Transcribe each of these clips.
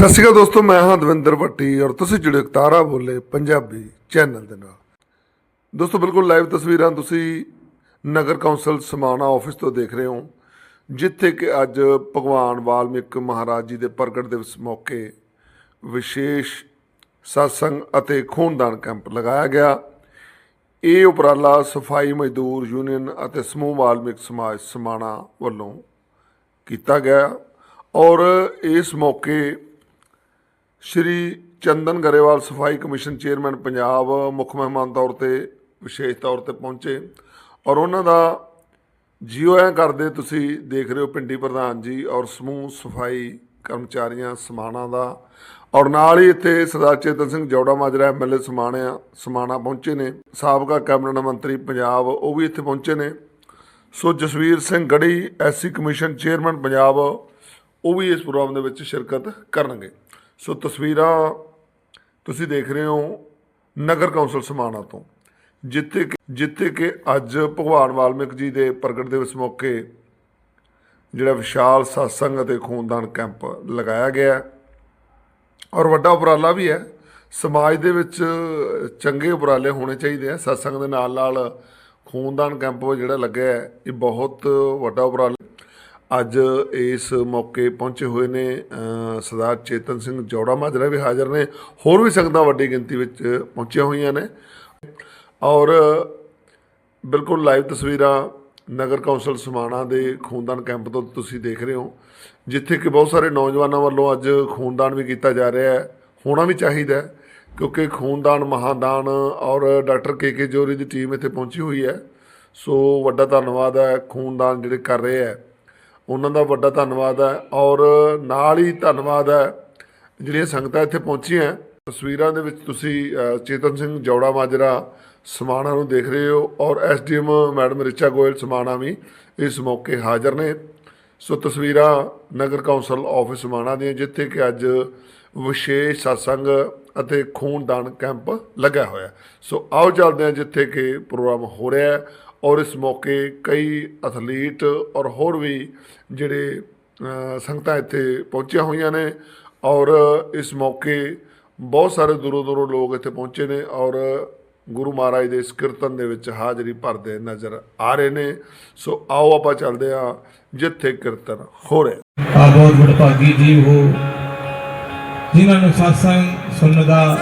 ਸਤਿ ਸ਼੍ਰੀ ਅਕਾਲ ਦੋਸਤੋ, ਮੈਂ ਹਾਂ ਦਵਿੰਦਰ ਭੱਟੀ ਔਰ ਤੁਸੀਂ ਜੁੜੇ ਤਾਰਾ ਬੋਲੇ ਪੰਜਾਬੀ ਚੈਨਲ ਦੇ ਨਾਲ। ਦੋਸਤੋ, ਬਿਲਕੁਲ ਲਾਈਵ ਤਸਵੀਰਾਂ ਤੁਸੀਂ ਨਗਰ ਕੌਂਸਲ ਸਮਾਣਾ ਆਫਿਸ ਤੋਂ ਦੇਖ ਰਹੇ ਹੋ, ਜਿੱਥੇ ਕਿ ਅੱਜ ਭਗਵਾਨ ਵਾਲਮੀਕ ਮਹਾਰਾਜ ਜੀ ਦੇ ਪ੍ਰਗਟ ਦਿਵਸ ਮੌਕੇ ਵਿਸ਼ੇਸ਼ satsang ਅਤੇ ਖੂਨਦਾਨ ਕੈਂਪ ਲਗਾਇਆ ਗਿਆ। ਇਹ ਉਪਰਾਲਾ ਸਫ਼ਾਈ ਮਜ਼ਦੂਰ ਯੂਨੀਅਨ ਅਤੇ ਸਮੂਹ ਵਾਲਮੀਕ ਸਮਾਜ ਸਮਾਣਾ ਵੱਲੋਂ ਕੀਤਾ ਗਿਆ ਔਰ ਇਸ ਮੌਕੇ ਸ਼੍ਰੀ ਚੰਦਨ ਗਰੇਵਾਲ ਸਫ਼ਾਈ ਕਮਿਸ਼ਨ ਚੇਅਰਮੈਨ ਪੰਜਾਬ ਮੁੱਖ ਮਹਿਮਾਨ ਤੌਰ ਤੇ ਵਿਸ਼ੇਸ਼ ਤੌਰ ਤੇ ਪਹੁੰਚੇ ਔਰ ਉਹਨਾਂ ਦਾ ਜੀਓ ਐ ਕਰਦੇ ਤੁਸੀਂ ਦੇਖ ਰਹੇ ਹੋ ਪਿੰਡੀ ਪ੍ਰਧਾਨ ਜੀ ਔਰ ਸਮੂਹ ਸਫ਼ਾਈ ਕਰਮਚਾਰੀਆਂ ਸਮਾਣਾ ਦਾ ਔਰ ਨਾਲ ਹੀ ਇੱਥੇ ਸਰਦਾਰ ਚੇਤਨ ਸਿੰਘ ਜੌੜਾ ਮਾਜਰਾ ਐਮਐਲਏ ਸਮਾਣਿਆ, ਸਮਾਣਾ ਪਹੁੰਚੇ ਨੇ, ਸਾਬਕਾ ਕੈਬਨਿਟ ਮੰਤਰੀ ਪੰਜਾਬ ਉਹ ਵੀ ਇੱਥੇ ਪਹੁੰਚੇ ਨੇ। ਸੋ ਜਸਵੀਰ ਸਿੰਘ ਗੜੀ, ਐਸਸੀ ਕਮਿਸ਼ਨ ਚੇਅਰਮੈਨ ਪੰਜਾਬ ਉਹ ਵੀ ਇਸ ਪ੍ਰੋਗਰਾਮ ਦੇ ਵਿੱਚ ਸ਼ਿਰਕਤ ਕਰਨਗੇ। ਸੋ ਤਸਵੀਰਾਂ ਤੁਸੀਂ ਦੇਖ ਰਹੇ ਹੋ ਨਗਰ ਕੌਂਸਲ ਸਮਾਣਾ ਤੋਂ, ਜਿੱਥੇ ਕਿ ਜਿੱਥੇ ਕਿ ਅੱਜ ਭਗਵਾਨ ਵਾਲਮੀਕ ਜੀ ਦੇ ਪ੍ਰਗਟ ਦਿਵਸ ਮੌਕੇ ਜਿਹੜਾ ਵਿਸ਼ਾਲ satsang ਅਤੇ ਖੂਨਦਾਨ ਕੈਂਪ ਲਗਾਇਆ ਗਿਆ ਔਰ ਵੱਡਾ ਉਪਰਾਲਾ ਵੀ ਹੈ। ਸਮਾਜ ਦੇ ਵਿੱਚ ਚੰਗੇ ਉਪਰਾਲੇ ਹੋਣੇ ਚਾਹੀਦੇ ਆ satsang ਦੇ ਨਾਲ ਨਾਲ ਖੂਨਦਾਨ ਕੈਂਪ ਜਿਹੜਾ ਲੱਗਿਆ ਇਹ ਬਹੁਤ ਵੱਡਾ ਉਪਰਾਲਾ ਅੱਜ ਇਸ ਮੌਕੇ ਪਹੁੰਚੇ ਹੋਏ ਨੇ ਸਰਦਾਰ ਚੇਤਨ ਸਿੰਘ ਜੌੜਾ ਮਾਜਰਾ ਵੀ ਹਾਜ਼ਰ ਨੇ। ਹੋਰ ਵੀ ਸੰਗਤਾਂ ਵੱਡੀ ਗਿਣਤੀ ਵਿੱਚ ਪਹੁੰਚੀਆਂ ਹੋਈਆਂ ਨੇ। ਔਰ ਬਿਲਕੁਲ ਲਾਈਵ ਤਸਵੀਰਾਂ ਨਗਰ ਕੌਂਸਲ ਸਮਾਣਾ ਦੇ ਖੂਨਦਾਨ ਕੈਂਪ ਤੋਂ ਤੁਸੀਂ ਦੇਖ ਰਹੇ ਹੋ, ਜਿੱਥੇ ਕਿ ਬਹੁਤ ਸਾਰੇ ਨੌਜਵਾਨਾਂ ਵੱਲੋਂ ਅੱਜ ਖੂਨਦਾਨ ਵੀ ਕੀਤਾ ਜਾ ਰਿਹਾ ਹੈ। ਹੋਣਾ ਵੀ ਚਾਹੀਦਾ ਹੈ, ਕਿਉਂਕਿ ਖੂਨਦਾਨ, ਮਹਾਦਾਨ ਔਰ ਡਾਕਟਰ ਕੇ ਕੇ ਜੋਰੀ ਦੀ ਟੀਮ ਇੱਥੇ ਪਹੁੰਚੀ ਹੋਈ ਹੈ। ਸੋ ਵੱਡਾ ਧੰਨਵਾਦ ਹੈ ਖੂਨਦਾਨ ਜਿਹੜੇ ਕਰ ਰਹੇ ਹੈ। ਉਹਨਾਂ ਦਾ ਵੱਡਾ ਧੰਨਵਾਦ ਹੈ ਔਰ ਨਾਲ ਹੀ ਧੰਨਵਾਦ ਹੈ ਜਿਹੜੀਆਂ ਸੰਗਤਾਂ ਇੱਥੇ ਪਹੁੰਚੀਆਂ ਤਸਵੀਰਾਂ ਦੇ ਵਿੱਚ ਤੁਸੀਂ ਚੇਤਨ ਸਿੰਘ ਜੌੜਾ ਮਾਜਰਾ ਸਮਾਣਾ ਨੂੰ ਦੇਖ ਰਹੇ ਹੋ ਔਰ ਐਸਡੀਐਮ ਮੈਡਮ ਰਿਚਾ ਗੋਇਲ ਸਮਾਣਾ ਵੀ ਇਸ ਮੌਕੇ ਹਾਜ਼ਰ ਨੇ। ਸੋ ਤਸਵੀਰਾਂ ਨਗਰ ਕੌਂਸਲ ਆਫਿਸ ਸਮਾਣਾ ਦੀਆਂ, ਜਿੱਥੇ ਕਿ ਅੱਜ ਵਿਸ਼ੇਸ਼ satsang ਅਤੇ ਖੂਨਦਾਨ ਕੈਂਪ ਲੱਗਾ ਹੋਇਆ ਸੋ ਆਓ ਚੱਲਦੇ ਹਾਂ ਜਿੱਥੇ ਕਿ ਪ੍ਰੋਗਰਾਮ ਹੋ ਰਿਹਾ ਹੈ। ਔਰ ਇਸ ਮੌਕੇ ਕਈ ਅਥਲੀਟ ਔਰ ਹੋਰ ਵੀ ਜਿਹੜੇ ਸੰਗਤਾਂ ਇੱਥੇ ਪਹੁੰਚੀਆਂ ਹੋਈਆਂ ਨੇ ਔਰ ਇਸ ਮੌਕੇ ਬਹੁਤ ਸਾਰੇ ਦੂਰੋਂ ਦੂਰੋਂ ਲੋਕ ਇੱਥੇ ਪਹੁੰਚੇ ਨੇ ਔਰ ਗੁਰੂ ਮਹਾਰਾਜ ਦੇ ਇਸ ਕੀਰਤਨ ਦੇ ਵਿੱਚ ਹਾਜ਼ਰੀ ਭਰਦੇ ਨਜ਼ਰ ਆ ਰਹੇ ਨੇ। ਸੋ ਆਓ ਆਪਾਂ ਚੱਲਦੇ ਹਾਂ ਜਿੱਥੇ ਕੀਰਤਨ ਹੋ ਰਿਹਾ ਆ ਬਹੁਤ ਵਡਭਾਗੀ ਜੀਵ ਹੋ, ਜਿਨ੍ਹਾਂ ਨੂੰ satsang ਸੁਣਨ ਦਾ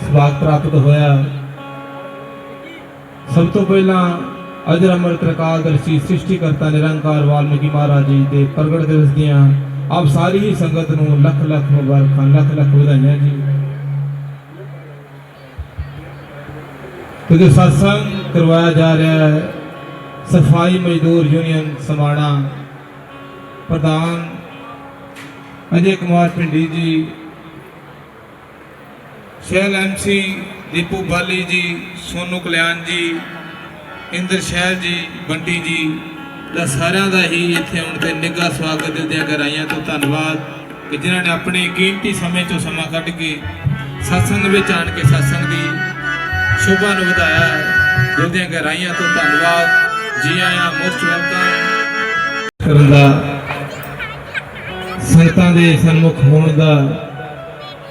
ਸੁਭਾਗ ਪ੍ਰਾਪਤ ਹੋਇਆ। ਸਭ ਤੋਂ ਪਹਿਲਾਂ ਅਜਰ ਅਮਰ ਤ੍ਰਿਕਾਲ ਦਰਸ਼ੀ ਸ੍ਰਿਸ਼ਟੀਕਰਤਾ ਨਿਰੰਕਾਰ ਵਾਲਮੀਕੀ ਮਹਾਰਾਜ ਜੀ ਦੇ ਪ੍ਰਗਟ ਦਿਵਸ ਦੀਆਂ ਆਪ ਸਾਰੀ ਹੀ ਸੰਗਤ ਨੂੰ ਲੱਖ ਲੱਖ ਮੁਬਾਰਕਾਂ, ਲੱਖ ਲੱਖ ਵਧਾਈਆਂ ਜੀ। ਕਿਉਂਕਿ satsang ਕਰਵਾਇਆ ਜਾ ਰਿਹਾ ਹੈ, ਸਫ਼ਾਈ ਮਜ਼ਦੂਰ ਯੂਨੀਅਨ ਸਮਾਣਾ, ਪ੍ਰਧਾਨ ਅਜੇ ਕੁਮਾਰ ਪਿੰਡੀ ਜੀ ਸ਼ੈਲ ਐਮਸੀ ਦੀਪੂ ਬਾਲੀ ਜੀ, ਸੋਨੂ ਕਲਿਆਣ ਜੀ ਇੰਦਰ ਸ਼ਹਿਰ ਜੀ, ਬੰਟੀ ਜੀ ਦਾ ਸਾਰਿਆਂ ਦਾ ਹੀ ਇੱਥੇ ਆਉਣ ਤੇ ਨਿੱਘਾ ਸਵਾਗਤ ਦਿੰਦਿਆਂ ਗਰਾਈਆਂ ਤੋਂ ਧੰਨਵਾਦ ਕਿ ਜਿਨ੍ਹਾਂ ਨੇ ਆਪਣੇ ਕੀਮਤੀ ਸਮੇਂ ਚੋਂ ਸਮਾਂ ਕੱਢ ਕੇ satsang ਵਿੱਚ ਆਣ ਕੇ satsang ਦੀ ਸ਼ੋਭਾ ਨੂੰ ਵਧਾਇਆ ਹੈ। ਦਿੰਦਿਆਂ ਗਰਾਈਆਂ ਤੋਂ ਧੰਨਵਾਦ। ਜੀ ਆਇਆਂ ਮੋਸਟ ਵੈਲਕਮ ਕਰਨ ਦਾ ਸੰਗਤਾਂ ਦੇ ਸਨਮੁਖ ਹੋਣ ਦਾ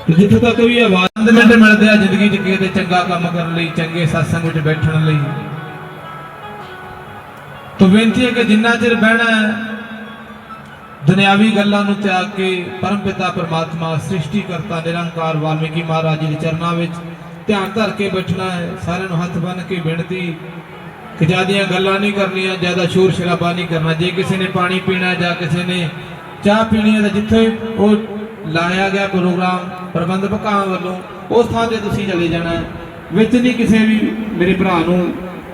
ਤੇ ਜਿੱਥੇ ਤੱਕ ਵੀ ਆਵਾਜ਼ ਮਿੰਟ ਮਿਲਦੇ ਆ ਜ਼ਿੰਦਗੀ 'ਚ, ਕਿਤੇ ਚੰਗਾ ਕੰਮ ਕਰਨ ਲਈ, ਚੰਗੇ satsang ਵਿੱਚ ਬੈਠਣ ਲਈ। ਤੋਂ ਬੇਨਤੀ ਹੈ ਕਿ ਜਿੰਨਾ ਚਿਰ ਬਹਿਣਾ ਦੁਨਿਆਵੀ ਗੱਲਾਂ ਨੂੰ ਤਿਆਗ ਕੇ ਪਰਮਪਿਤਾ ਪਰਮਾਤਮਾ ਸ੍ਰਿਸ਼ਟੀ ਕਰਤਾ ਨਿਰੰਕਾਰ ਵਾਲਮੀਕੀ ਮਹਾਰਾਜ ਜੀ ਦੇ ਚਰਨਾਂ ਵਿੱਚ ਧਿਆਨ ਧਰ ਕੇ ਬੈਠਣਾ ਹੈ, ਸਾਰਿਆਂ ਨੂੰ ਹੱਥ ਬੰਨ੍ਹ ਕੇ ਬੇਨਤੀ ਕਿ ਜਿਆਦੀਆਂ ਗੱਲਾਂ ਨਹੀਂ ਕਰਨੀਆਂ, ਜ਼ਿਆਦਾ ਸ਼ੋਰ ਸ਼ਰਾਬਾ ਨਹੀਂ ਕਰਨਾ। ਜੇ ਕਿਸੇ ਨੇ ਪਾਣੀ ਪੀਣਾ ਜਾਂ ਕਿਸੇ ਨੇ ਚਾਹ ਪੀਣੀ ਹੈ ਤਾਂ ਜਿੱਥੇ ਉਹ ਲਾਇਆ ਗਿਆ ਪ੍ਰੋਗਰਾਮ, ਪ੍ਰਬੰਧਕਾਂ ਵੱਲੋਂ, ਉਸ ਥਾਂ ਤੇ ਤੁਸੀਂ ਚਲੇ ਜਾਣਾ ਵਿੱਚ ਨਹੀਂ ਕਿਸੇ ਵੀ ਮੇਰੇ ਭਰਾ ਨੂੰ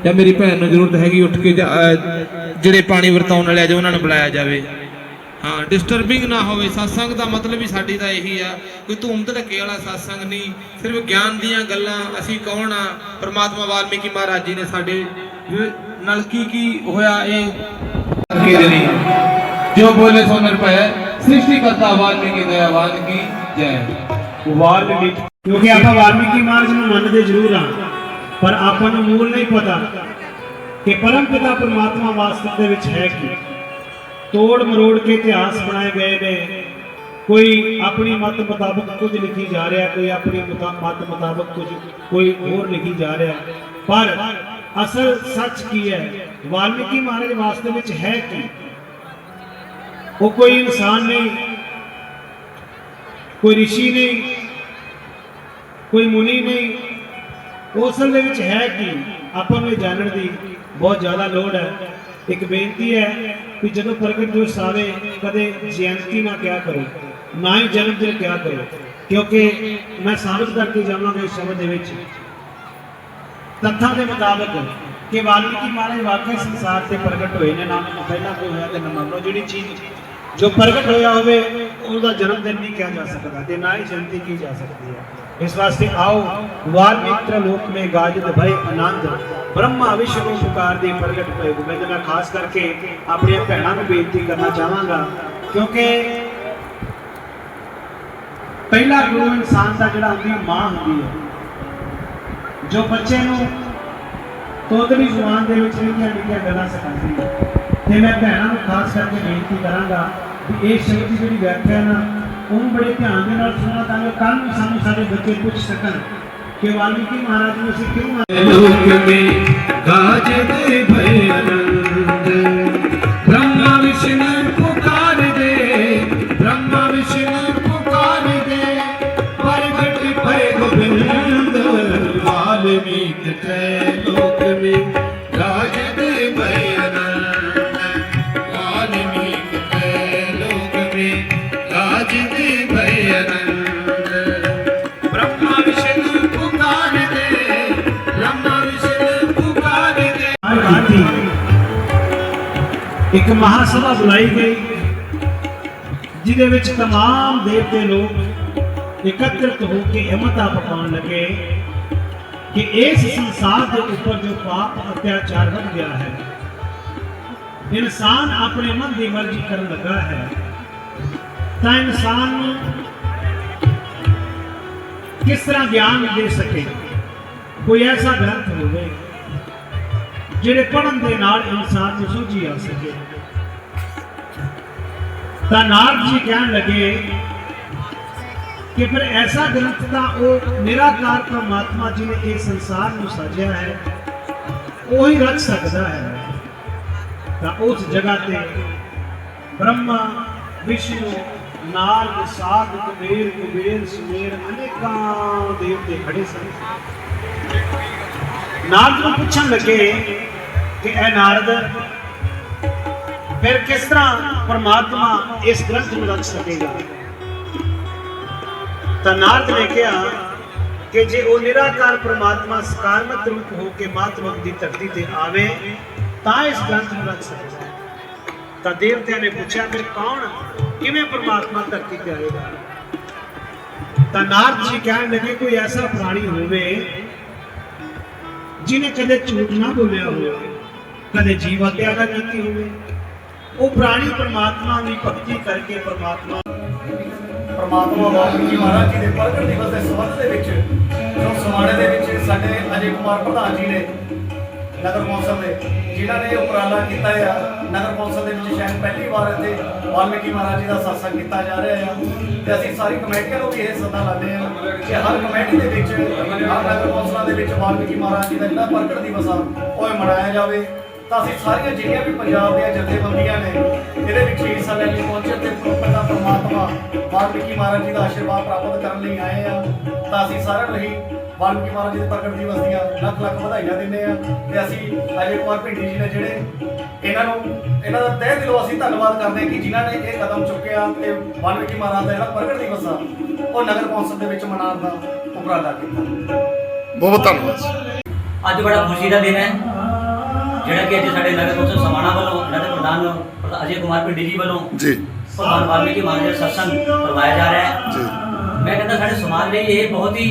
ਜਾਂ ਮੇਰੀ ਭੈਣ ਨੂੰ ਜ਼ਰੂਰਤ ਹੈਗੀ ਉੱਠ ਕੇ ਜਿਹੜੇ ਪਾਣੀ ਵਰਤਾਉਣ ਵਾਲੇ ਆ, ਜੋ ਉਹਨਾਂ ਨੂੰ ਬੁਲਾਇਆ ਜਾਵੇ। ਹਾਂ ਡਿਸਟਰਬਿੰਗ ਨਾ ਹੋਵੇ, satsang ਦਾ ਮਤਲਬ ਹੀ ਸਾਡੀ ਤਾਂ ਇਹੀ ਆ, ਕੋਈ ਧੂਮ ਧੜਕੇ ਵਾਲਾ satsang ਨਹੀਂ, ਸਿਰਫ ਗਿਆਨ ਦੀਆਂ ਗੱਲਾਂ ਅਸੀਂ ਕੌਣ ਆ? ਪ੍ਰਮਾਤਮਾ ਵਾਲਮੀਕੀ ਮਹਾਰਾਜ ਜੀ ਨੇ ਸਾਡੇ ਨਾਲ ਕੀ ਕੀ ਹੋਇਆ ਇਹ ਕਰਕੇ ਦੇਣੀ। ਜੋ ਬੋਲੇ ਸੋ ਨਿਰਭੈ ਸ੍ਰਿਸ਼ਟੀ ਕਰਤਾ ਵਾਲਮੀਕੀ ਦਇਆਵਾਨ ਕੀ ਜੈ। ਵਾਲਮੀਕੀ, ਕਿਉਂਕਿ ਆਪਾਂ ਵਾਲਮੀਕੀ ਮਹਾਰਾਜ ਨੂੰ ਮੰਨਦੇ ਜ਼ਰੂਰ ਹਾਂ ਪਰ ਆਪਾਂ ਨੂੰ ਮੂਲ ਨਹੀਂ ਪਤਾ ਕਿ ਪਰਮਪਿਤਾ ਪਰਮਾਤਮਾ ਵਾਸਤਵ ਦੇ ਵਿੱਚ ਹੈ ਕੀ। ਤੋੜ ਮਰੋੜ ਕੇ ਇਤਿਹਾਸ ਬਣਾਏ ਗਏ ਨੇ। ਕੋਈ ਆਪਣੀ ਮਤ ਮੁਤਾਬਕ ਕੁਝ ਲਿਖੀ ਜਾ ਰਿਹਾ, ਕੋਈ ਆਪਣੀ ਮਤ ਮੁਤਾਬਕ ਕੁਝ, ਕੋਈ ਹੋਰ ਲਿਖੀ ਜਾ ਰਿਹਾ। ਪਰ ਅਸਲ ਸੱਚ ਕੀ ਹੈ? ਵਾਲਮੀਕੀ ਮਹਾਰਾਜ ਵਾਸਤੇ ਵਿੱਚ ਹੈ ਕੀ? ਉਹ ਕੋਈ ਇਨਸਾਨ ਨਹੀਂ, ਕੋਈ ਰਿਸ਼ੀ ਨਹੀਂ, ਕੋਈ ਮੁਨੀ ਨਹੀਂ ਉਹ ਦੇ ਵਿੱਚ ਹੈ ਕੀ? ਆਪਾਂ ਨੂੰ ਜਾਣਨ ਦੀ ਬਹੁਤ ਜ਼ਿਆਦਾ ਲੋੜ ਹੈ। ਇੱਕ ਬੇਨਤੀ ਹੈ ਕਿ ਜਦੋਂ ਪ੍ਰਗਟ ਦਿਵਸ ਆਵੇ ਕਦੇ ਜਯੰਤੀ ਨਾ ਕਿਹਾ ਕਰੋ, ਨਾ ਹੀ ਜਨਮ ਦਿਨ ਕਿਹਾ ਕਰੋ, ਕਿਉਂਕਿ ਮੈਂ ਸਾਬਤ ਕਰਕੇ ਜਾਵਾਂਗਾ ਇਸ ਸ਼ਬਦ ਦੇ ਵਿੱਚ। ਤੱਥਾਂ ਦੇ ਮੁਤਾਬਕ ਕਿ ਵਾਲਮੀਕੀ ਮਹਾਰਾਜ ਵਾਕਈ ਸੰਸਾਰ ਤੇ ਪ੍ਰਗਟ ਹੋਏ ਨੇ ਨਾ ਮੈਨੂੰ ਪਹਿਲਾਂ ਕੋਈ ਹੋਇਆ ਤੇ ਨਾ ਮੰਨ ਲਓ ਜਿਹੜੀ ਚੀਜ਼ ਜੋ ਪ੍ਰਗਟ ਹੋਇਆ ਹੋਵੇ, ਉਹਦਾ ਜਨਮ ਦਿਨ ਨਹੀਂ ਕਿਹਾ ਜਾ ਸਕਦਾ, ਤੇ ਨਾ ਹੀ ਜਯੰਤੀ ਕੀ ਜਾ ਸਕਦੀ ਹੈ। ਇਸ ਵਾਸਤੇ ਆਓ ਵਾਲਮੀਕ ਲੋਕ ਮੇ ਗਾਜਤ ਭਏ ਆਨੰਦ, ਬ੍ਰਹਮਾ ਵਿਸ਼ਨੂੰ ਪੁਕਾਰ ਦੇ ਪ੍ਰਗਟ ਹੋਏ। ਗੋਬਿੰਦ ਮੈਂ ਖਾਸ ਕਰਕੇ ਆਪਣੀਆਂ ਭੈਣਾਂ ਨੂੰ ਬੇਨਤੀ ਕਰਨਾ ਚਾਹਾਂਗਾ, ਕਿਉਂਕਿ ਪਹਿਲਾ ਗੁਰੂ ਇਨਸਾਨ ਦਾ ਜਿਹੜਾ ਹੁੰਦੀ ਮਾਂ ਹੁੰਦੀ ਹੈ, ਜੋ ਬੱਚੇ ਨੂੰ ਤੋਤਲੀ ਜ਼ੁਬਾਨ ਦੇ ਵਿੱਚ ਨਿੱਕੀਆਂ ਨਿੱਕੀਆਂ ਗੱਲਾਂ ਸਿਖਾਉਂਦੀ ਹੈ। ਤੇ ਮੈਂ ਭੈਣਾਂ ਨੂੰ ਖਾਸ ਕਰਕੇ ਬੇਨਤੀ ਕਰਾਂਗਾ ਕਿ ਇਹ ਸ਼ਬਦ ਦੀ ਜਿਹੜੀ ਵਿਆਖਿਆ ਨਾ, ਉਹਨੂੰ ਬੜੇ ਧਿਆਨ ਦੇ ਨਾਲ ਸੁਣਨਾ ਤਾਂ ਕਿ ਕੱਲ ਨੂੰ ਸਾਨੂੰ ਸਾਡੇ ਬੱਚੇ ਪੁੱਛ ਸਕਣ ਕਿ ਵਾਲਮੀਕੀ ਮਹਾਰਾਜ ਨੂੰ ਅਸੀਂ ਕਿਉਂ ਆਏ ਲੋਕ ਮੇ ਕਾਜ ਦੇ ਭਏ ਅਨੰਦ ਤੇ ਲੋਕ ਮੇ ਕਾਜ ਇੱਕ ਮਹਾਸਭਾ ਬੁਲਾਈ ਗਈ ਜਿਹਦੇ ਵਿੱਚ तमाम ਦੇਵਤੇ ਲੋਕ ਇਕੱਤਰਿਤ ਹੋ ਕੇ ਹਿੰਮਤਾਂ ਪਕਾਉਣ ਲੱਗੇ ਕਿ ਇਸ ਸੰਸਾਰ ਦੇ ਉੱਪਰ ਜੋ ਪਾਪ ਅਤਿਆਚਾਰ ਵੱਧ ਗਿਆ ਹੈ ਇਨਸਾਨ ਆਪਣੇ ਮਨ ਦੀ ਮਰਜ਼ੀ ਕਰਨ ਲੱਗਾ ਹੈ ਤਾਂ ਇਨਸਾਨ ਨੂੰ ਕਿਸ ਤਰ੍ਹਾਂ ਗਿਆਨ ਦੇ ਸਕੇ? ਕੋਈ ਐਸਾ ਗ੍ਰੰਥ ਹੋਵੇ ਜਿਹੜੇ ਪੜਨ ਦੇ ਨਾਲ ਇਨਸਾਨ ਨੂੰ ਸੋਝੀ ਆ ਸਕੇ। ਤਾਂ ਨਾਰਦ ਜੀ ਕਹਿਣ ਲੱਗੇ ਕਿ ਫਿਰ ਐਸਾ ਗ੍ਰੰਥ ਤਾਂ ਉਹ ਨਿਰਾਕਾਰ ਪਰਮਾਤਮਾ ਜੀ ਨੇ ਇਹ ਸੰਸਾਰ ਨੂੰ ਸਾਜਿਆ ਹੈ, ਉਹੀ ਰਚ ਸਕਦਾ ਹੈ। ਤਾਂ ਉਸ ਜਗ੍ਹਾ ਤੇ ਬ੍ਰਹਮਾ, ਵਿਸ਼ਨੂੰ ਨਾਰਦ ਸਾਧ ਕੁਬੇਰ ਕੁਬੇਰ, ਸੁਮੇਰ ਅਨੇਕਾਂ ਦੇਵਤੇ ਖੜੇ ਸਨ। ਨਾਰਦ ਨੂੰ ਪੁੱਛਣ ਲੱਗੇ ਕਿ ਇਹ ਨਾਰਦ, ਫਿਰ ਕਿਸ ਤਰ੍ਹਾਂ ਪਰਮਾਤਮਾ ਇਸ ਗ੍ਰੰਥ ਨੂੰ ਰਚ ਸਕੇਗਾ? ਤਾਂ ਨਾਰਦ ਨੇ ਕਿਹਾ ਕਿ ਜੇ ਉਹ ਨਿਰਾਕਾਰ ਪਰਮਾਤਮਾ ਸਕਾਰਮਤ ਰੂਪ ਹੋ ਕੇ ਮਾਤਮਕ ਦੀ ਧਰਤੀ ਤੇ ਆਵੇ, ਤਾਂ ਇਸ ਗ੍ਰੰਥ ਨੂੰ ਰਚ ਸਕਦਾ ਤਾਂ ਦੇਵਤਿਆਂ ਨੇ ਪੁੱਛਿਆ, ਫਿਰ ਕੌਣ? ਕਿਵੇਂ ਪਰਮਾਤਮਾ ਧਰਤੀ ਤੇ ਆਏਗਾ? ਤਾਂ ਨਾਰਦ ਜੀ ਕਹਿਣ ਲੱਗੇ, ਕੋਈ ਐਸਾ ਪ੍ਰਾਣੀ ਹੋਵੇ ਜਿਨੇ ਕਦੇ ਝੂਠ ਨਾ ਬੋਲਿਆ ਹੋਵੇ, ਕਦੇ ਜੀਵ ਹੱਤਿਆ ਨਾ ਕੀਤੀ ਹੋਵੇ। ਉਹ ਪ੍ਰਾਣੀ ਪਰਮਾਤਮਾ ਦੀ ਭਗਤੀ ਕਰਕੇ ਪਰਮਾਤਮਾ ਪਰਮਾਤਮਾ ਜੀ ਮਹਾਰਾਜ ਜੀ ਦੇ ਪ੍ਰਗਟ ਦਿਵਸ ਦੇ ਸੰਬੰਧ ਦੇ ਵਿੱਚ, ਜੋ ਸਮਾਣੇ ਦੇ ਵਿੱਚ ਸਾਡੇ ਅਜੇ ਕੁਮਾਰ ਪ੍ਰਧਾਨ ਜੀ ਨੇ ਨਗਰ ਕੌਂਸਲ ਦੇ, ਜਿਨ੍ਹਾਂ ਨੇ ਉਪਰਾਲਾ ਕੀਤਾ ਆ, ਨਗਰ ਕੌਂਸਲ ਦੇ ਵਿੱਚ ਸ਼ਾਇਦ ਪਹਿਲੀ ਵਾਰ ਇੱਥੇ ਵਾਲਮੀਕੀ ਮਹਾਰਾਜ ਜੀ ਦਾ satsang ਕੀਤਾ ਜਾ ਰਿਹਾ ਆ। ਤੇ ਅਸੀਂ ਸਾਰੀ ਕਮੇਟੀਆਂ ਨੂੰ ਵੀ ਇਹ ਸੱਦਾ ਲਾਉਂਦੇ ਆ ਕਿ ਹਰ ਕਮੇਟੀ ਦੇ ਵਿੱਚ, ਹਰ ਨਗਰ ਕੌਂਸਲਾਂ ਦੇ ਵਿੱਚ ਵਾਲਮੀਕੀ ਮਹਾਰਾਜ ਜੀ ਦਾ ਜਿਹੜਾ ਪ੍ਰਗਟ ਦਿਵਸ ਆ, ਉਹ ਇਹ ਮਨਾਇਆ ਜਾਵੇ। ਤਾਂ ਅਸੀਂ ਸਾਰੀਆਂ ਜਿਹੜੀਆਂ ਵੀ ਪੰਜਾਬ ਦੀਆਂ ਜਥੇਬੰਦੀਆਂ ਨੇ, ਇਹਦੇ ਵਿੱਚ ਹਿੱਸਾ ਲੈਣ ਲਈ ਪਹੁੰਚੇ ਤੇ ਪ੍ਰੋਪਰਤਾ ਪਰਮਾਤਮਾ ਵਾਲਮੀਕੀ ਮਹਾਰਾਜ ਜੀ ਦਾ ਆਸ਼ੀਰਵਾਦ ਪ੍ਰਾਪਤ ਕਰਨ ਲਈ ਆਏ ਆ। ਤਾਂ ਅਸੀਂ ਸਾਰਿਆਂ ਨੂੰ ਹੀ ਵਾਲਮੀਕੀ ਮਹਾਰਾਜ ਦੇ ਪ੍ਰਗਟ ਦਿਵਸ ਦੀਆਂ ਲੱਖ ਲੱਖ ਵਧਾਈਆਂ ਦਿੰਦੇ ਆ ਤੇ ਅਸੀਂ ਅਜੇ ਕੁਮਾਰ ਭਿੰਡੀ ਜੀ ਨੇ ਜਿਹੜੇ ਇਹਨਾਂ ਨੂੰ ਇਹਨਾਂ ਦਾ ਤਹਿ ਦਿਲੋਂ ਅਸੀਂ ਧੰਨਵਾਦ ਕਰਦੇ ਹਾਂ ਕਿ ਜਿਨ੍ਹਾਂ ਨੇ ਇਹ ਕਦਮ ਚੁੱਕਿਆ ਤੇ ਵਾਲਮੀਕੀ ਮਹਾਰਾਜ ਦਾ ਜਿਹੜਾ ਪ੍ਰਗਟ ਦਿਵਸ ਆ ਉਹ ਨਗਰ ਕੌਂਸਲ ਦੇ ਵਿੱਚ ਮਨਾਉਣ ਦਾ ਉਪਰਾਲਾ ਕੀਤਾ। ਬਹੁਤ ਬਹੁਤ ਧੰਨਵਾਦ ਅੱਜ ਬੜਾ ਖੁਸ਼ੀ ਦਾ ਦਿਨ ਹੈ ਜਿਹੜਾ ਕਿ ਅੱਜ ਸਾਡੇ ਨਗਰ ਕੌਂਸਲ ਸਮਾਣਾ ਵੱਲੋਂ ਦੇ ਪ੍ਰਧਾਨ ਅਜੇ ਕੁਮਾਰ ਪਿੰਡੀ ਜੀ ਵੱਲੋਂ ਜੀ। ਭਗਵਾਨ ਵਾਲਮੀਕੀ ਮਹਾਰਾਜ ਦਾ ਸਤਸੰਗ ਕਰਵਾਇਆ ਜਾ ਰਿਹਾ ਹੈ। ਜੀ। ਮੈਂ ਕਹਿੰਦਾ ਸਾਡੇ ਸਮਾਜ ਲਈ ਇਹ ਬਹੁਤ ਹੀ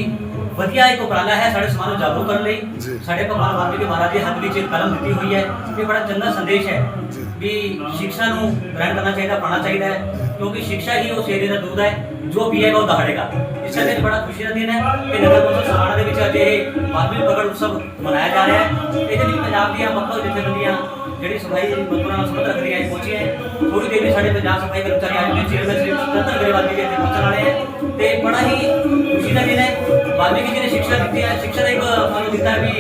ਵਧੀਆ ਇੱਕ ਉਪਰਾਲਾ ਹੈ ਸਾਡੇ ਸਮਾਜ ਨੂੰ ਜਾਗਰੂਕ ਕਰਨ ਲਈ। ਸਾਡੇ ਭਗਵਾਨ ਵਾਲਮੀਕੀ ਮਹਾਰਾਜ ਦੀ ਹੱਥ ਵਿੱਚ ਇੱਕ ਕਲਮ ਦਿੱਤੀ ਹੋਈ ਹੈ। ਇਹ ਬੜਾ ਚੰਗਾ ਸੰਦੇਸ਼ ਹੈ। ਵੀ ਸਿੱਖਿਆ ਨੂੰ ਗ੍ਰਹਿਣ ਕਰਨਾ ਚਾਹੀਦਾ ਪੜ੍ਹਨਾ ਚਾਹੀਦਾ ਹੈ। ਕਿਉਂਕਿ ਸਿੱਖਿਆ ਹੀ ਉਹ ਸ਼ੇਰੇ ਦਾ ਦੁੱਧ ਹੈ। ਜੋ ਪੀਏਗਾ ਉਹ ਦਹਾੜੇਗਾ ਇਸ ਕਰਕੇ ਬੜਾ ਖੁਸ਼ੀ ਦਾ ਦਿਨ ਹੈ ਕਿ ਨਗਰ ਕੌਂਸਲ ਸਮਾਣਾ ਦੇ ਵਿੱਚ ਅੱਜ ਇਹ ਮਾਲਵੀ ਪਗੜ ਉਤਸਵ ਮਨਾਇਆ ਜਾ ਰਿਹਾ ਹੈ। ਇਹਦੇ ਵਿੱਚ ਪੰਜਾਬ ਦੀਆਂ ਵੱਖ ਵੱਖ ਜਥੇਬੰਦੀਆਂ ਜਿਹੜੀ ਸਫ਼ਾਈ ਮਜ਼ਦੂਰਾਂ ਨਾਲ ਸੰਬੰਧ ਰੱਖਦੀਆਂ ਹੈ ਪਹੁੰਚੀਆਂ ਹੈ। ਥੋੜੀ ਦੇਰ ਵਿੱਚ ਸਾਡੇ ਪੰਜਾਬ ਸਫ਼ਾਈ ਕਰਮਚਾਰੀ ਅੱਜ ਦੇ ਚੇਅਰਮੈਨ ਸ੍ਰੀ ਚੰਦਰ ਗਰੇਵਾਲ ਜੀ ਦੇ ਇੱਥੇ ਪਹੁੰਚਣ ਵਾਲੇ ਹੈ। ਤੇ ਬੜਾ ਹੀ ਖੁਸ਼ੀ ਦਾ ਦਿਨ ਹੈ। ਵਾਲਮੀਕੀ ਜੀ ਨੇ ਸਿੱਖਿਆ ਦਿੱਤੀ ਹੈ ਸਿੱਖਿਆ ਦਾ ਇੱਕ ਸਾਨੂੰ ਦਿੱਤਾ ਵੀ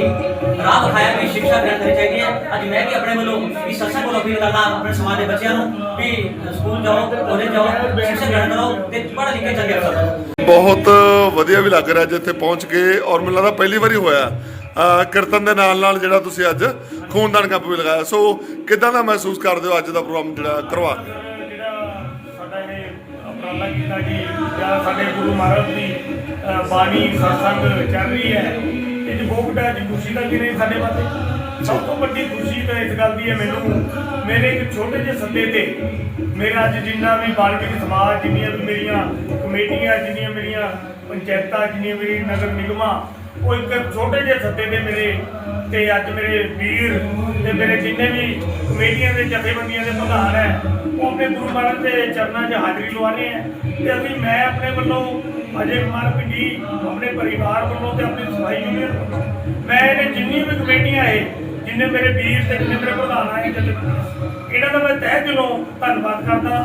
ਰਾਹ ਵਿਖਾਇਆ ਵੀ ਸਿੱਖਿਆ ਗ੍ਰਹਿਣ ਕਰਨੀ ਚਾਹੀਦੀ ਹੈ। ਅੱਜ ਮੈਂ ਵੀ ਆਪਣੇ ਵੱਲੋਂ ਇਸ ਸਤਸੰਗ ਕੋਲ ਅਪੀਲ ਕਰਦਾ ਆਪਣੇ ਸਮਾਜ ਦੇ ਬੱਚਿਆਂ ਨੂੰ ਵੀ ਸਕੂਲ ਜਾਓ ਕਾਲਜ ਜਾਓ, ਸਿੱਖਿਆ ਗ੍ਰਹਿਣ ਕਰੋ ਤੇ ਪੜ੍ਹ ਕੇ ਚੰਗੇ ਅਫਸਰ ਬਣੋ ਬਹੁਤ ਵਧੀਆ ਵੀ ਲੱਗ ਰਿਹਾ ਅੱਜ ਇੱਥੇ ਪਹੁੰਚ ਕੇ ਔਰ ਮੈਨੂੰ ਲੱਗਦਾ ਪਹਿਲੀ ਵਾਰੀ ਹੋਇਆ। ਕੀਰਤਨ ਦੇ ਨਾਲ ਨਾਲ ਜਿਹੜਾ ਤੁਸੀਂ ਅੱਜ ਖੂਨਦਾਨ ਕੈਂਪ ਵੀ ਲਗਾਇਆ। ਸੋ ਕਿਦਾਂ ਦਾ ਮਹਿਸੂਸ ਕਰਦੇ ਹੋ ਅੱਜ ਦਾ ਪ੍ਰੋਗਰਾਮ ਜਿਹੜਾ ਕਰਵਾ ਕੇ? ਜਿਹੜਾ ਸਾਡਾ ਇਹ ਉਪਰਾਲਾ ਕੀਤਾ ਜੀ ਜਾਂ ਸਾਡੇ ਗੁਰੂ ਮਹਾਰਾਜ ਦੀ ਬਾਣੀ ਸਤਸੰਗ ਚੱਲ ਰਹੀ ਹੈ? ਇਹ ਬਹੁਤ ਵੱਡਾ ਜੀ। ਖੁਸ਼ੀ ਦਾ ਦਿਨ ਹੈ ਸਾਡੇ ਵਾਸਤੇ ਸਭ ਤੋਂ ਵੱਡੀ ਖੁਸ਼ੀ ਤਾਂ ਇਸ ਗੱਲ ਦੀ ਹੈ ਮੈਨੂੰ ਮੇਰੇ ਇੱਕ ਛੋਟੇ ਜਿਹੇ ਸੱਦੇ ਤੇ ਮੇਰਾ ਅੱਜ ਜਿੰਨਾ ਵੀ ਬਾਲਮਿਕ ਸਮਾਜ ਜਿੰਨੀਆਂ ਵੀ ਮੇਰੀਆਂ ਕਮੇਟੀਆਂ, ਜਿੰਨੀਆਂ ਮੇਰੀਆਂ ਪੰਚਾਇਤਾਂ, ਜਿੰਨੀਆਂ ਮੇਰੀ ਨਗਰ ਨਿਗਮਾਂ, ਉਹ ਇੱਕ ਛੋਟੇ ਜਿਹੇ ਸੱਦੇ ਤੇ ਮੇਰੇ ਤੇ ਅੱਜ ਮੇਰੇ ਵੀਰ ਤੇ ਮੇਰੇ ਜਿੰਨੇ ਵੀ ਕਮੇਟੀਆਂ ਦੇ ਜਥੇਬੰਦੀਆਂ ਦੇ ਪ੍ਰਧਾਨ ਹੈ, ਉਹ ਆਪਣੇ ਗੁਰੂ ਮਹਾਰਾਜ ਦੇ ਚਰਨਾਂ 'ਚ ਹਾਜ਼ਰੀ ਲਵਾਣੇ ਹੈ ਤੇ ਅਸੀਂ ਮੈਂ ਆਪਣੇ ਵੱਲੋਂ ਅਜੇ ਕੁਮਾਰ ਪਿੰਡੀ ਆਪਣੇ ਪਰਿਵਾਰ ਵੱਲੋਂ ਤੇ ਆਪਣੀ ਸਫ਼ਾਈ ਯੂਨੀਅਨ ਵੱਲੋਂ, ਮੈਂ ਇਹਨੇ ਜਿੰਨੀ ਵੀ ਕਮੇਟੀਆਂ ਹੈ ਜਿੰਨੇ ਮੇਰੇ ਵੀਰ ਤੇ ਜਿੰਨੇ ਮੇਰੇ ਪ੍ਰਧਾਨ ਆਏ ਇਹਨਾਂ ਦਾ ਮੈਂ ਤਹਿ ਦਿਲੋਂ ਧੰਨਵਾਦ ਕਰਦਾ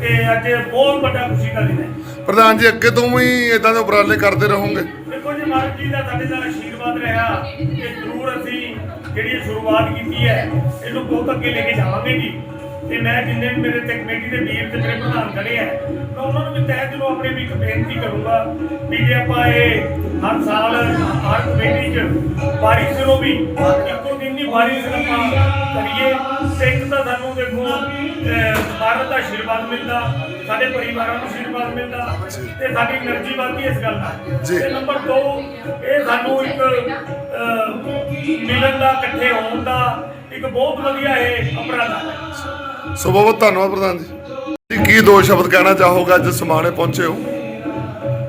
ਤੇ ਅੱਜ ਬਹੁਤ ਵੱਡਾ ਖੁਸ਼ੀ ਦਾ ਦਿਨ ਹੈ। ਪ੍ਰਧਾਨ ਜੀ ਅੱਗੇ ਤੋਂ ਵੀ ਇਦਾਂ ਦੇ ਉਪਰਾਲੇ ਕਰਦੇ ਰਹੋਗੇ? ਦੇਖੋ ਜੀ ਮਹਾਰਾਜ ਜੀ ਦਾ ਸਾਡੇ ਦਾ ਆਸ਼ੀਰਵਾਦ ਰਿਹਾ ਕਿ ਜ਼ਰੂਰ ਅਸੀਂ ਜਿਹੜੀ ਸ਼ੁਰੂਆਤ ਕੀਤੀ ਹੈ ਇਹਨੂੰ ਬਹੁਤ ਅੱਗੇ ਲੈ ਕੇ ਜਾਵਾਂਗੇ ਜੀ। ਤੇ ਮੈਂ ਜਿੰਨੇ ਵੀ ਮੇਰੇ ਤੇ ਕਮੇਟੀ ਦੇ ਵੀਰ ਤੇ ਮੇਰੇ ਪ੍ਰਧਾਨ ਖੜੇ ਆ ਮੈਂ ਉਹਨਾਂ ਨੂੰ ਵੀ ਤਹਿ ਦਿਲੋਂ ਆਪਣੇ ਵੀ ਇੱਕ ਬੇਨਤੀ ਕਰੂੰਗਾ ਵੀ ਜੇ ਆਪਾਂ ਇਹ ਹਰ ਸਾਲ ਹਰ ਕਮੇਟੀ 'ਚ ਵਾਰੀ ਸਿਰੋਂ ਵੀ ਇੱਕੋ ਬਾਣੀ ਸਰਪਾਲ ਕਰੀਏ। ਸਿੱਖ ਤਾਂ ਸਾਨੂੰ ਦੇਖੋ ਭਾਰਤ ਦਾ ਆਸ਼ੀਰਵਾਦ ਮਿਲਦਾ ਸਾਡੇ ਪਰਿਵਾਰਾਂ ਨੂੰ ਆਸ਼ੀਰਵਾਦ ਮਿਲਦਾ ਤੇ ਸਾਡੀ એનર્ਜੀ ਵਧਦੀ ਇਸ ਗੱਲ ਨਾਲ। ਤੇ ਨੰਬਰ 2 ਇਹ ਸਾਨੂੰ ਇੱਕ ਮਿਲਣ ਦਾ ਇਕੱਠੇ ਹੋਣ ਦਾ ਇੱਕ ਬਹੁਤ ਵਧੀਆ ਇਹ ਅਪਰਾਧਾ ਹੈ ਸੋ ਬਹੁਤ ਧੰਨਵਾਦ ਪ੍ਰਧਾਨ ਜੀ। ਕੀ ਦੋ ਸ਼ਬਦ ਕਹਿਣਾ ਚਾਹੋਗਾ ਅੱਜ ਸਮਾਣੇ ਪਹੁੰਚੇ ਹੋ?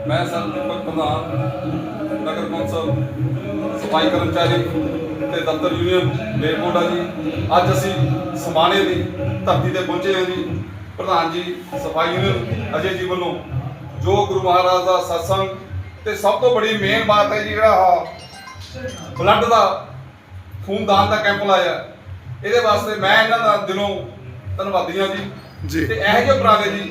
ਮੈਂ ਸਰਦੀਪ ਪ੍ਰਧਾਨ ਨਗਰ ਕੌਂਸਲ ਸਫ਼ਾਈ ਕਰਮਚਾਰੀ ਦਫ਼ਤਰ ਯੂਨੀਅਨ ਮੇਰਕੋਟਾ ਜੀ ਅੱਜ ਅਸੀਂ ਸਮਾਣੇ ਦੀ ਧਰਤੀ ਤੇ ਪਹੁੰਚੇ ਹਾਂ ਜੀ। ਪ੍ਰਧਾਨ ਜੀ ਸਫ਼ਾਈ ਯੂਨੀਅਨ ਅਜੇ ਜੀ ਵੱਲੋਂ ਜੋ ਗੁਰੂ ਮਹਾਰਾਜ ਦਾ ਸਤਸੰਗ ਤੇ ਸਭ ਤੋਂ ਬੜੀ ਮੇਨ ਬਾਤ ਹੈ ਜੀ ਜਿਹੜਾ ਬਲੱਡ ਦਾ ਖੂਨਦਾਨ ਦਾ ਕੈਂਪ ਲਾਇਆ। ਇਹਦੇ ਵਾਸਤੇ ਮੈਂ ਇਹਨਾਂ ਦਾ ਦਿਲੋਂ ਧੰਨਵਾਦੀ ਹਾਂ ਜੀ। ਜੀ। ਤੇ ਇਹੋ ਜਿਹੇ ਉਪਰਾਲੇ ਜੀ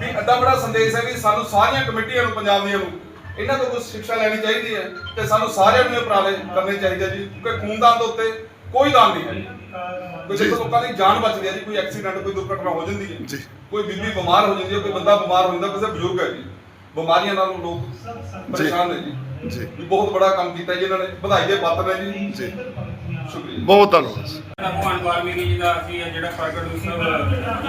ਵੀ ਅੱਡਾ ਬੜਾ ਸੰਦੇਸ਼ ਹੈ ਵੀ ਸਾਨੂੰ ਸਾਰੀਆਂ ਕਮੇਟੀਆਂ ਨੂੰ ਪੰਜਾਬ ਦੀਆਂ ਨੂੰ ਇਹਨਾਂ ਤੋਂ ਕੁਝ ਸਿੱਖਿਆ ਲੈਣੀ ਚਾਹੀਦੀ ਹੈ ਤੇ ਸਾਨੂੰ ਸਾਰਿਆਂ ਨੂੰ ਉਪਰਾਲੇ ਕਰਨੇ ਚਾਹੀਦੇ ਜੀ ਕਿਉਂਕਿ ਖੂਨਦਾਨ ਦੇ ਉੱਤੇ ਕੋਈ ਦਾਨ ਨਹੀਂ ਹੈ। ਕੋਈ ਲੋਕਾਂ ਦੀ ਜਾਨ ਬਚਦੀ ਹੈ ਜੀ ਕੋਈ ਐਕਸੀਡੈਂਟ ਕੋਈ ਦੁਰਘਟਨਾ ਹੋ ਜਾਂਦੀ ਹੈ। ਕੋਈ ਬੀਬੀ ਬਿਮਾਰ ਹੋ ਜਾਂਦੀ ਹੈ ਕੋਈ ਬੰਦਾ ਬਿਮਾਰ ਹੋ ਜਾਂਦਾ ਕਿਸੇ ਬਜ਼ੁਰਗ ਹੈ ਜੀ। ਬਿਮਾਰੀਆਂ ਨਾਲ ਲੋਕ ਪਰੇਸ਼ਾਨ ਨੇ ਜੀ। ਜੀ। ਬਹੁਤ ਬੜਾ ਕੰਮ ਕੀਤਾ ਜੀ ਇਹਨਾਂ ਨੇ ਵਧਾਈ ਦੇ ਪਾਤਰ ਨੇ ਜੀ। ਜੀ। ਸ਼ੁਕਰੀਆ ਬਹੁਤ ਧੰਨਵਾਦ। ਭਗਵਾਨ ਵਾਲਮੀਕੀ ਜੀ ਦਾ ਅਸੀਂ ਇਹ ਜਿਹੜਾ ਪ੍ਰਗਟ ਉਤਸਵ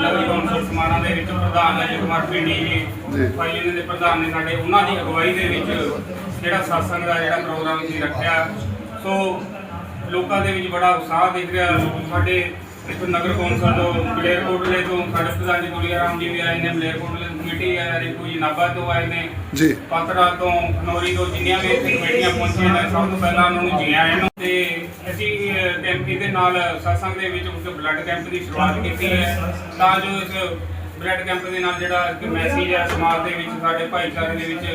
ਨਗਰੀ ਕੌਂਸਲ ਸਮਾਣਾ ਦੇ ਵਿੱਚ ਪ੍ਰਧਾਨ ਅਜੇ ਕੁਮਾਰ ਪਿੰਡੀ ਜੀ। ਜੀ। ਫਾਈਲ ਦੇ ਪ੍ਰਧਾਨ ਨੇ ਸਾਡੇ ਉਹਨਾਂ ਦੀ ਅਗਵਾਈ ਦੇ ਵਿੱਚ ਜਿਹੜਾ satsang ਦਾ ਜਿਹੜਾ ਪ੍ਰੋਗਰਾਮ ਸੀ ਰੱਖਿਆ। ਸੋ ਲੋਕਾਂ ਦੇ ਵਿੱਚ ਬੜਾ ਉਤਸ਼ਾਹ ਦਿਖ ਰਿਹਾ। ਸਾਡੇ ਇੱਥੋਂ ਨਗਰ ਕੌਂਸਲ ਤੋਂ ਮਲੇਰਕੋਟਲੇ ਤੋਂ ਸਾਡੇ ਪ੍ਰਧਾਨ ਜੀ ਗੁਲੀਆ ਰਾਮ ਜੀ ਵੀ ਆਏ ਨੇ ਮਲੇਰਕੋਟਲੇ ਕਮੇਟੀ ਹੈ ਰਿੰਕੂ ਜੀ ਨਾਭਾ ਤੋਂ ਆਏ ਨੇ। ਜੀ। ਪਾਤੜਾ ਤੋਂ ਖਨੌਰੀ ਤੋਂ ਜਿੰਨੀਆਂ ਵੀ ਇੱਥੇ ਕਮੇਟੀਆਂ ਪਹੁੰਚੀਆਂ ਨੇ ਸਭ ਤੋਂ ਪਹਿਲਾਂ ਉਹਨਾਂ ਨੂੰ ਜੀ ਆਇਆਂ ਨੂੰ ਤੇ ਅਸੀਂ ਕੈਂਪ ਦੇ ਨਾਲ satsang ਦੇ ਵਿੱਚ ਉਸ ਬਲੱਡ ਕੈਂਪ ਦੀ ਸ਼ੁਰੂਆਤ ਕੀਤੀ ਹੈ। ਤਾਂ ਜੋ ਇਸ ਬਲੱਡ ਕੈਂਪ ਦੇ ਨਾਲ ਜਿਹੜਾ ਇੱਕ ਮੈਸੇਜ ਹੈ ਸਮਾਜ ਦੇ ਵਿੱਚ ਸਾਡੇ ਭਾਈਚਾਰੇ ਦੇ ਵਿੱਚ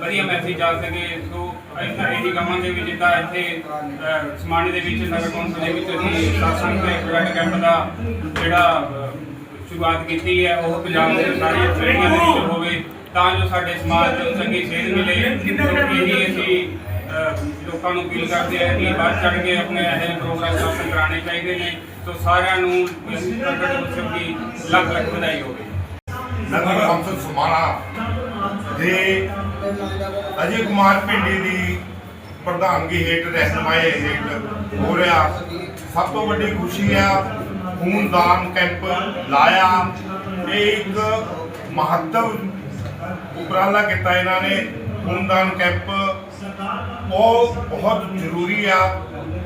ਵਧੀਆ ਮੈਸੇਜ ਜਾ ਸਕੇ। ਸੋ ਇੱਥੇ ਇਹੀ ਗਮਾਂ ਦੇ ਵਿੱਚ ਜਿੱਦਾਂ ਇੱਥੇ ਸਮਾਣੇ ਦੇ ਵਿੱਚ ਨਗਰ ਕੌਂਸਲ ਦੇ ਵਿੱਚ ਅਸੀਂ ਤੇ ਬਲੱਡ ਕੈਂਪ ਦਾ ਜਿਹੜਾ ਸ਼ੁਰੂਆਤ ਕੀਤੀ ਹੈ ਉਹ ਪੰਜਾਬ ਦੇ ਸਾਰੇ ਸ਼ਹਿਰੀਆਂ ਦੇ ਵਿੱਚ ਹੋਵੇ ਤਾਂ ਜੋ ਸਾਡੇ ਸਮਾਜ ਨੂੰ ਚੰਗੀ ਸੇਧ ਮਿਲੇ। ਇਹੀ ਅਸੀਂ ਲੋਕਾਂ ਨੂੰ ਅਪੀਲ ਕਰਦੇ ਆ ਕਿ ਵੱਧ ਚੜ ਕੇ ਆਪਣੇ ਇਹ ਪ੍ਰੋਗਰਾਮ ਸਾਸਨ ਕਰਾਉਣੇ ਚਾਹੀਦੇ ਨੇ ਸੋ ਸਾਰਿਆਂ ਨੂੰ ਇਸ ਪ੍ਰਗਟ ਉਤਸਵ ਦੀ ਲੱਖ ਲੱਖ ਵਧਾਈ ਹੋਵੇ। ਨਗਰ ਕੌਂਸਲ ਸਮਾਣਾ। ਦੇ ਅਜੇ ਕੁਮਾਰ ਪਿੰਡੀ ਦੀ ਪ੍ਰਧਾਨਗੀ ਹੇਠ ਰਹਿਨਮਾਈ ਹੇਠ ਹੋ ਰਿਹਾ ਸਭ ਤੋਂ ਵੱਡੀ ਖੁਸ਼ੀ ਆ ਖੂਨਦਾਨ ਕੈਂਪ ਲਾਇਆ। ਇਹ ਇੱਕ ਮਹੱਤਵ ਉਪਰਾਲਾ ਕੀਤਾ ਇਹਨਾਂ ਨੇ। ਖੂਨਦਾਨ ਕੈਂਪ ਉਹ ਬਹੁਤ ਜ਼ਰੂਰੀ ਆ,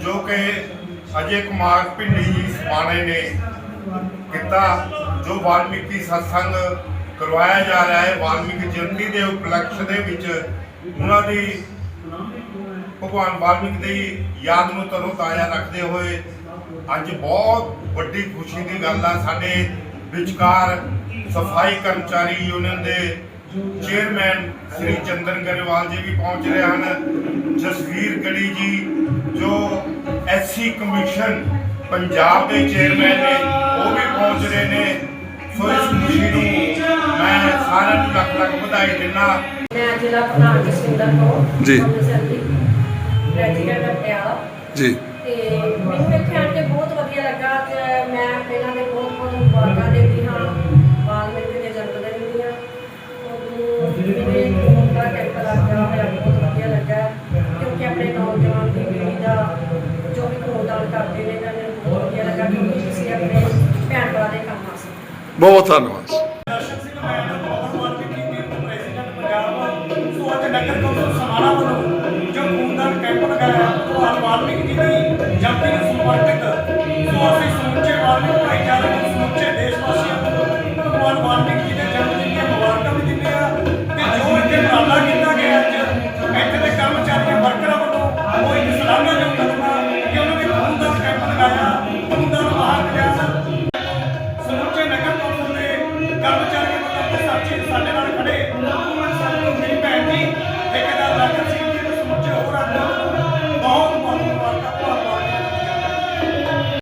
ਜੋ ਕਿ ਅਜੇ ਕੁਮਾਰ ਪਿੰਡੀ ਜੀ ਸਮਾਣੇ ਨੇ ਕੀਤਾ, ਜੋ ਵਾਲਮੀਕੀ ਸਤਸੰਗ ਕਰਵਾਇਆ ਜਾ ਰਿਹਾ ਹੈ। ਵਾਲਮੀਕ ਜਯੰਤੀ ਦੇ ਉਪਲਕਸ਼ ਦੇ ਵਿੱਚ ਉਹਨਾਂ ਦੀ ਭਗਵਾਨ ਵਾਲਮੀਕ ਦੀ ਯਾਦ ਨੂੰ ਤਰੋ ਤਾਜ਼ਾ ਰੱਖਦੇ ਹੋਏ ਅੱਜ ਬਹੁਤ ਵੱਡੀ ਖੁਸ਼ੀ ਦੀ ਗੱਲ ਆ ਸਾਡੇ ਵਿਚਕਾਰ ਸਫ਼ਾਈ ਕਰਮਚਾਰੀ ਯੂਨੀਅਨ ਦੇ ਚੇਅਰਮੈਨ ਸ੍ਰੀ ਚੰਦਨ ਗਰੇਵਾਲ ਜੀ ਵੀ ਪਹੁੰਚ ਰਹੇ ਹਨ। ਜਸਵੀਰ ਗੜੀ ਜੀ ਜੋ ਐਸਸੀ ਕਮਿਸ਼ਨ ਪੰਜਾਬ ਦੇ ਚੇਅਰਮੈਨ ਨੇ ਉਹ ਵੀ ਪਹੁੰਚ ਰਹੇ ਨੇ। ਸੋ ਇਸ ਖੁਸ਼ੀ ਨੂੰ ਮੈਂ ਸਾਰਿਆਂ ਨੂੰ ਲੱਖ ਲੱਖ ਵਧਾਈ ਦਿੰਦਾ ਮੈਂ ਜ਼ਿਲ੍ਹਾ ਪ੍ਰਧਾਨ ਜਸਵਿੰਦਰ ਕੌਰ ਜੀ। ਪਟਿਆਲਾ ਜੀ। ਤੇ ਬਹੁਤ ਧੰਨਵਾਦ। ਦਰਸ਼ਨ ਵੱਲੋਂ ਜੋ ਖੂਨਦਾਨ ਜੀ ਦੀ ਜਨਤਾ ਨੂੰ ਸੋ ਅਸੀਂ ਸਮੁੱਚੇ ਵਾਲਮੀਕੀ ਭਾਈਚਾਰੇ ਨੂੰ ਸਮੁੱਚੇ ਦੇਸ਼ ਵਾਸੀਆਂ